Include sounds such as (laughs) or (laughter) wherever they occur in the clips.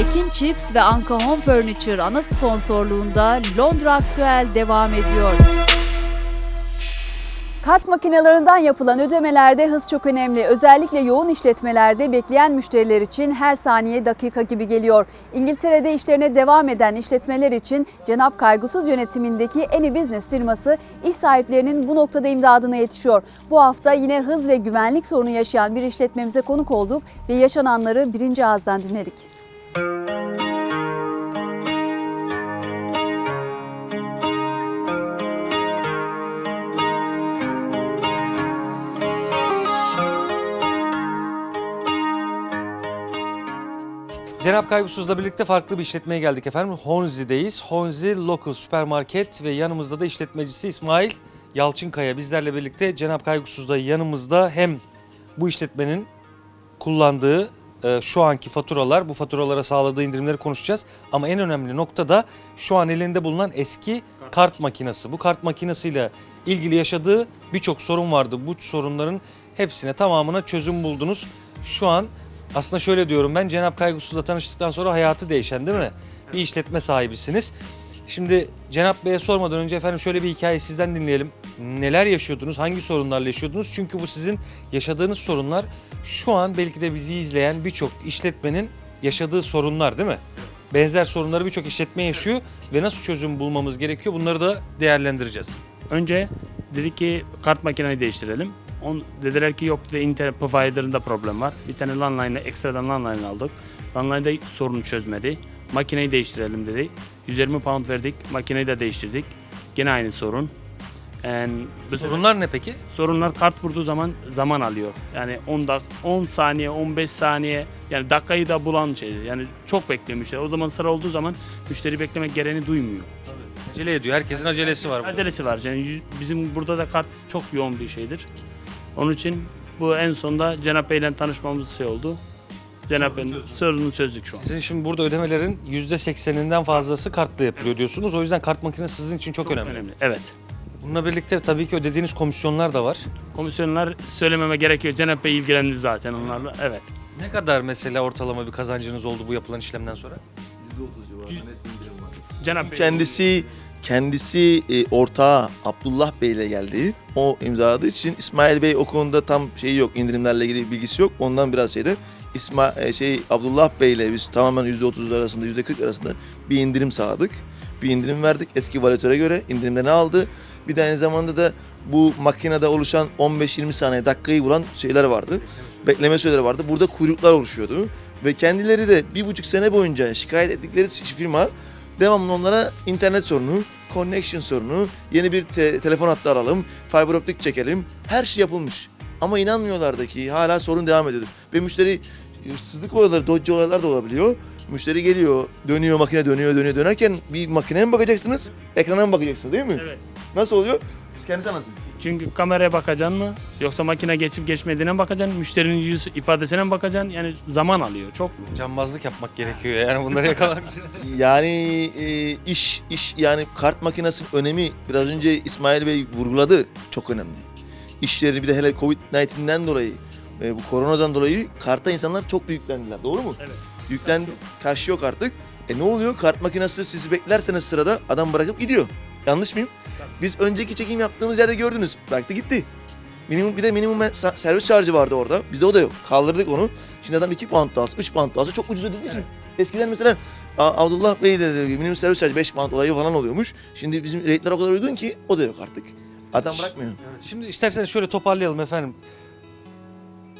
Ekin Chips ve Anka Home Furniture ana sponsorluğunda Londra Aktüel devam ediyor. Kart makinelerinden yapılan ödemelerde hız çok önemli. Özellikle yoğun işletmelerde bekleyen müşteriler için her saniye dakika gibi geliyor. İngiltere'de işlerine devam eden işletmeler için Cenap Kaygısız yönetimindeki Any Business firması iş sahiplerinin bu noktada imdadına yetişiyor. Bu hafta yine hız ve güvenlik sorunu yaşayan bir işletmemize konuk olduk ve yaşananları birinci ağızdan dinledik. Cenap Kaygısız'la birlikte farklı bir işletmeye geldik efendim. Honzi'deyiz. Honzi Local Süpermarket ve yanımızda da işletmecisi İsmail Yalçınkaya bizlerle birlikte Cenap Kaygısız'da yanımızda hem bu işletmenin kullandığı e, şu anki faturalar, bu faturalara sağladığı indirimleri konuşacağız. Ama en önemli nokta da şu an elinde bulunan eski kart makinesi. Bu kart makinesiyle ilgili yaşadığı birçok sorun vardı. Bu sorunların hepsine tamamına çözüm buldunuz. Şu an aslında şöyle diyorum ben Cenap Kaygısız'la tanıştıktan sonra hayatı değişen değil mi? Bir işletme sahibisiniz. Şimdi Cenap Bey'e sormadan önce efendim şöyle bir hikaye sizden dinleyelim. Neler yaşıyordunuz? Hangi sorunlarla yaşıyordunuz? Çünkü bu sizin yaşadığınız sorunlar şu an belki de bizi izleyen birçok işletmenin yaşadığı sorunlar değil mi? Benzer sorunları birçok işletme yaşıyor ve nasıl çözüm bulmamız gerekiyor bunları da değerlendireceğiz. Önce dedik ki kart makineyi değiştirelim. On, dediler ki yok dedi internet provider'ında problem var. Bir tane landline ekstradan landline aldık. Landline'da sorunu çözmedi. Makineyi değiştirelim dedi. 120 pound verdik. Makineyi de değiştirdik. Gene aynı sorun. And bu sefer- Sorunlar ne peki? sorunlar kart vurduğu zaman zaman alıyor. Yani 10 dak 10 saniye, 15 saniye yani dakikayı da bulan şey. Yani çok bekliyor müşteri. O zaman sıra olduğu zaman müşteri beklemek gereğini duymuyor. Acele ediyor. Herkesin acelesi var. burada. Acelesi var. Yani yüz- bizim burada da kart çok yoğun bir şeydir. Onun için bu en sonda Cenap Bey ile tanışmamız şey oldu. Cenap Bey'in sorununu çözdük şu an. Sizin şimdi burada ödemelerin %80'inden fazlası kartla yapılıyor diyorsunuz. O yüzden kart makinesi sizin için çok, önemli. Önemli. Evet. Bununla birlikte tabii ki ödediğiniz komisyonlar da var. Komisyonlar söylememe gerekiyor. Cenap Bey ilgilendi zaten onlarla. Evet. Ne kadar mesela ortalama bir kazancınız oldu bu yapılan işlemden sonra? Cenap Bey Kendisi kendisi e, ortağı Abdullah Bey ile geldi. O imzaladığı için İsmail Bey o konuda tam şeyi yok, indirimlerle ilgili bilgisi yok. Ondan biraz şeyde İsma e, şey Abdullah Bey ile biz tamamen %30 arasında %40 arasında bir indirim sağladık. Bir indirim verdik eski valatöre göre indirimlerini aldı. Bir de aynı zamanda da bu makinede oluşan 15-20 saniye dakikayı bulan şeyler vardı. Bekleme süreleri vardı. Burada kuyruklar oluşuyordu. Ve kendileri de bir buçuk sene boyunca şikayet ettikleri firma devamlı onlara internet sorunu, connection sorunu, yeni bir te- telefon hattı alalım, fiber optik çekelim. Her şey yapılmış. Ama inanmıyorlardı ki hala sorun devam ediyordu. Ve müşteri hırsızlık olayları, dodge olaylar da olabiliyor. Müşteri geliyor, dönüyor, makine dönüyor, dönüyor. Dönerken bir makineye mi bakacaksınız, ekrana mı bakacaksınız değil mi? Evet. Nasıl oluyor? Siz kendisi anlasın. Çünkü kameraya bakacaksın mı? Yoksa makine geçip geçmediğine mi bakacaksın? Müşterinin yüz ifadesine mi bakacaksın? Yani zaman alıyor çok. Cambazlık yapmak gerekiyor yani bunları yakalamak için. (laughs) Yani e, iş iş yani kart makinesinin önemi biraz önce İsmail Bey vurguladı çok önemli. İşleri bir de hele Covid-19'den dolayı e, bu koronadan dolayı karta insanlar çok yüklendiler. Doğru mu? Evet. Yüklendi. Kaş yok artık. E ne oluyor? Kart makinesi sizi beklerseniz sırada adam bırakıp gidiyor. Yanlış mıyım? Biz önceki çekim yaptığımız yerde gördünüz. Bıraktı gitti. Minimum bir de minimum servis şarjı vardı orada. Bizde o da yok. Kaldırdık onu. Şimdi adam 2 pound alsa, 3 pound alsa çok ucuz ödediği için. Eskiden mesela Abdullah Bey de dedi ki, minimum servis şarjı 5 pound olayı falan oluyormuş. Şimdi bizim rate'ler o kadar uygun ki o da yok artık. Adam bırakmıyor. Evet, Şimdi isterseniz şöyle toparlayalım efendim.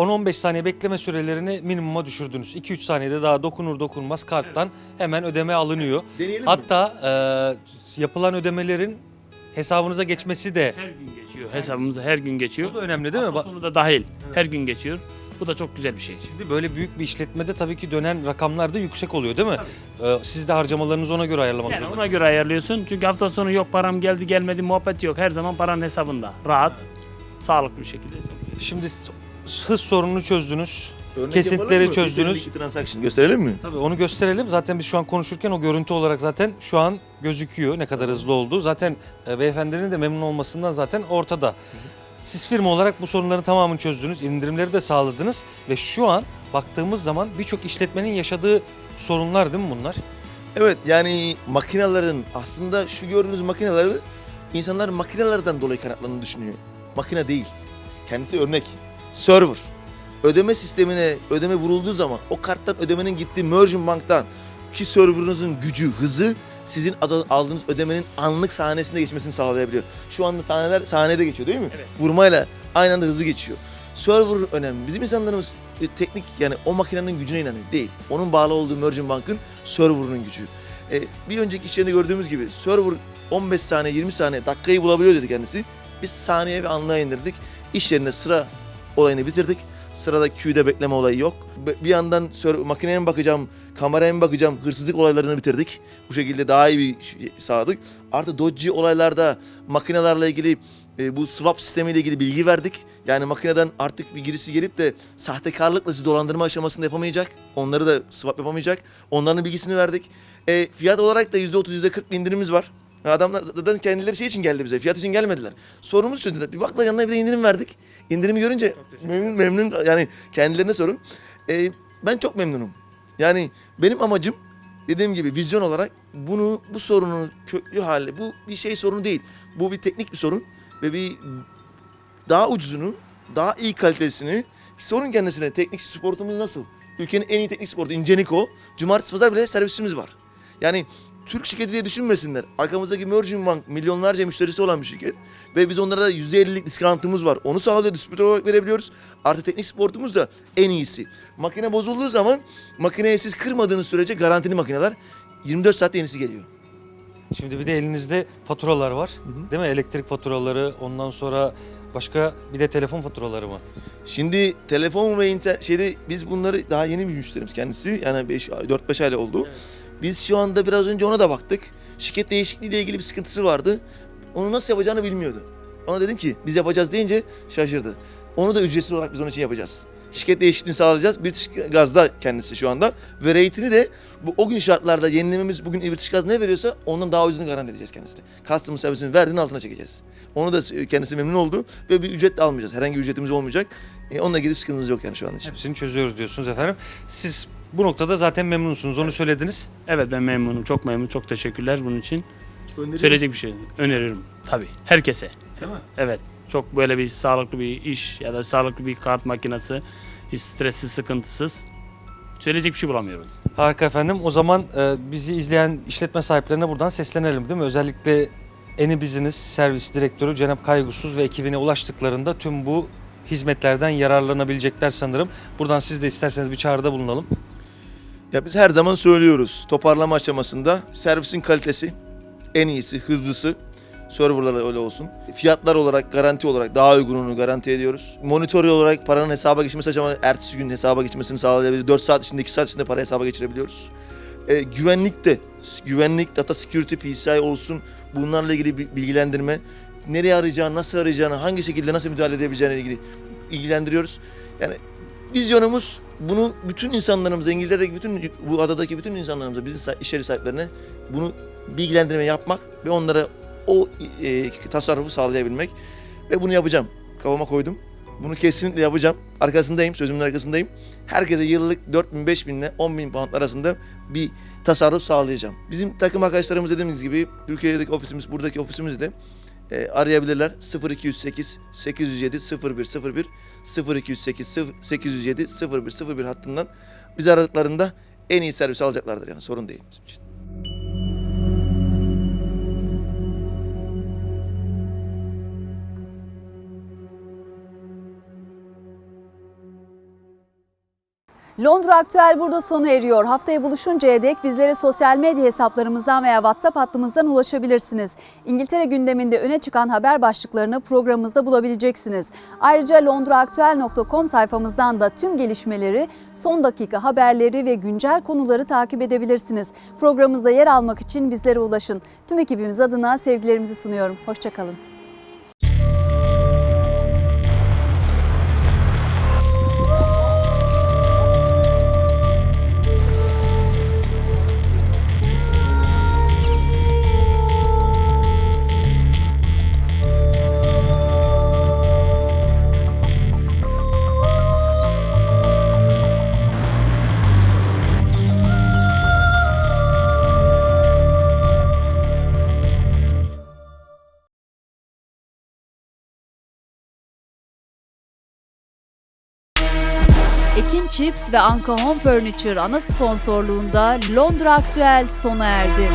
10-15 saniye bekleme sürelerini minimuma düşürdünüz. 2-3 saniyede daha dokunur dokunmaz karttan hemen ödeme alınıyor. Deneyelim mi? Hatta e, yapılan ödemelerin hesabınıza geçmesi de Her gün geçiyor. Hesabımıza her gün geçiyor. bu da önemli değil mi? Hafta sonu da dahil. Her gün geçiyor. Bu da çok güzel bir şey. Şimdi böyle büyük bir işletmede tabii ki dönen rakamlar da yüksek oluyor değil mi? Ee, siz de harcamalarınızı ona göre ayarlamak Yani zorunda. ona göre ayarlıyorsun. Çünkü hafta sonu yok param geldi gelmedi muhabbet yok. Her zaman paran hesabında. Rahat, sağlıklı bir şekilde. Şimdi hız sorununu çözdünüz. Örnek yapalım mı? çözdünüz. Bir transaction gösterelim mi? Tabii onu gösterelim. Zaten biz şu an konuşurken o görüntü olarak zaten şu an gözüküyor ne kadar hızlı olduğu. Zaten e, beyefendinin de memnun olmasından zaten ortada. Siz firma olarak bu sorunların tamamını çözdünüz, indirimleri de sağladınız ve şu an baktığımız zaman birçok işletmenin yaşadığı sorunlar değil mi bunlar? Evet yani makinelerin aslında şu gördüğünüz makineleri insanlar makinelerden dolayı kaynaklandığını düşünüyor. Makine değil. Kendisi örnek. Server. Ödeme sistemine ödeme vurulduğu zaman o karttan ödemenin gittiği Merchant Bank'tan ki serverınızın gücü, hızı sizin aldığınız ödemenin anlık sahnesinde geçmesini sağlayabiliyor. Şu anda sahneler sahnede geçiyor değil mi? Evet. Vurmayla aynı anda hızlı geçiyor. Server önemli. Bizim insanlarımız e, teknik yani o makinenin gücüne inanıyor. Değil. Onun bağlı olduğu Merchant Bank'ın server'ının gücü. E, bir önceki iş yerinde gördüğümüz gibi server 15 saniye 20 saniye dakikayı bulabiliyor dedi kendisi. Biz saniye ve anlığa indirdik. İş yerinde sıra olayını bitirdik. Sırada queue'de bekleme olayı yok. Bir yandan makineye mi bakacağım, kameraya mı bakacağım, hırsızlık olaylarını bitirdik. Bu şekilde daha iyi bir şey sağladık. Artı dodgy olaylarda makinelerle ilgili e, bu swap sistemiyle ilgili bilgi verdik. Yani makineden artık bir girisi gelip de sahtekarlıkla sizi dolandırma aşamasında yapamayacak. Onları da swap yapamayacak. Onların bilgisini verdik. E, fiyat olarak da %30, %40 bir indirimimiz var. Adamlar zaten kendileri şey için geldi bize. Fiyat için gelmediler. Sorumuz söylediler. Bir baktılar yanına bir de indirim verdik. İndirimi görünce memnun, memnun yani kendilerine sorun. E, ben çok memnunum. Yani benim amacım dediğim gibi vizyon olarak bunu bu sorunu köklü hale bu bir şey sorunu değil. Bu bir teknik bir sorun ve bir daha ucuzunu, daha iyi kalitesini sorun kendisine teknik sportumuz nasıl? Ülkenin en iyi teknik sporu Inceniko. Cumartesi pazar bile servisimiz var. Yani Türk şirketi diye düşünmesinler. Arkamızdaki Merchant Bank milyonlarca müşterisi olan bir şirket. Ve biz onlara %50'lik diskantımız var. Onu sağlıyor, distribütör olarak verebiliyoruz. Artı teknik sportumuz da en iyisi. Makine bozulduğu zaman makineye siz kırmadığınız sürece garantili makineler 24 saatte yenisi geliyor. Şimdi bir de elinizde faturalar var. Değil mi? Elektrik faturaları, ondan sonra başka bir de telefon faturaları mı? Şimdi telefon ve internet şeyde biz bunları daha yeni bir müşterimiz kendisi. Yani 5 4-5 ay oldu. Biz şu anda biraz önce ona da baktık. Şirket değişikliğiyle ilgili bir sıkıntısı vardı. Onu nasıl yapacağını bilmiyordu. Ona dedim ki biz yapacağız deyince şaşırdı. Onu da ücretsiz olarak biz onun için yapacağız. Şirket değişikliğini sağlayacağız. British Gaz'da kendisi şu anda. Ve rate'ini de bu, o gün şartlarda yenilememiz bugün British Gaz ne veriyorsa ondan daha ucuzunu garanti edeceğiz kendisine. Customer service'in verdiğinin altına çekeceğiz. Onu da kendisi memnun oldu ve bir ücret de almayacağız. Herhangi bir ücretimiz olmayacak. E, onunla gidip sıkıntımız yok yani şu an için. Hepsini çözüyoruz diyorsunuz efendim. Siz bu noktada zaten memnunsunuz. Onu söylediniz. Evet ben memnunum. Çok memnunum. Çok teşekkürler bunun için. Söyleyecek bir şey öneririm. Tabii. Herkese. Değil mi? Evet. Çok böyle bir sağlıklı bir iş ya da sağlıklı bir kart makinesi. Hiç stressiz, sıkıntısız. Söyleyecek bir şey bulamıyorum. Harika efendim. O zaman e, bizi izleyen işletme sahiplerine buradan seslenelim değil mi? Özellikle Eni Business Servis Direktörü Cenap Kaygusuz ve ekibine ulaştıklarında tüm bu hizmetlerden yararlanabilecekler sanırım. Buradan siz de isterseniz bir çağrıda bulunalım. Ya biz her zaman söylüyoruz toparlama aşamasında servisin kalitesi en iyisi, hızlısı. Serverlar öyle olsun. Fiyatlar olarak, garanti olarak daha uygununu garanti ediyoruz. Monitör olarak paranın hesaba geçmesi aşamasında ertesi gün hesaba geçmesini sağlayabiliyoruz. 4 saat içinde, 2 saat içinde para hesaba geçirebiliyoruz. E, güvenlik de, güvenlik, data security, PCI olsun bunlarla ilgili bi- bilgilendirme. Nereye arayacağını, nasıl arayacağını, hangi şekilde nasıl müdahale edebileceğine ilgili ilgilendiriyoruz. Yani Vizyonumuz bunu bütün insanlarımıza, İngiltere'deki bütün bu adadaki bütün insanlarımıza, bizim iş yeri sahiplerine bunu bilgilendirme yapmak ve onlara o e, tasarrufu sağlayabilmek ve bunu yapacağım. Kafama koydum. Bunu kesinlikle yapacağım. Arkasındayım, sözümün arkasındayım. Herkese yıllık 4 bin, 5 bin ile 10 bin pound arasında bir tasarruf sağlayacağım. Bizim takım arkadaşlarımız dediğimiz gibi Türkiye'deki ofisimiz, buradaki ofisimiz de e, arayabilirler. 0208 807 0101 0208 807 0101 hattından bizi aradıklarında en iyi servis alacaklardır yani sorun değil bizim için. Londra Aktüel burada sona eriyor. Haftaya buluşuncaya dek bizlere sosyal medya hesaplarımızdan veya WhatsApp hattımızdan ulaşabilirsiniz. İngiltere gündeminde öne çıkan haber başlıklarını programımızda bulabileceksiniz. Ayrıca londraaktüel.com sayfamızdan da tüm gelişmeleri, son dakika haberleri ve güncel konuları takip edebilirsiniz. Programımızda yer almak için bizlere ulaşın. Tüm ekibimiz adına sevgilerimizi sunuyorum. Hoşçakalın. Chips ve Anka Home Furniture ana sponsorluğunda Londra Aktüel sona erdi.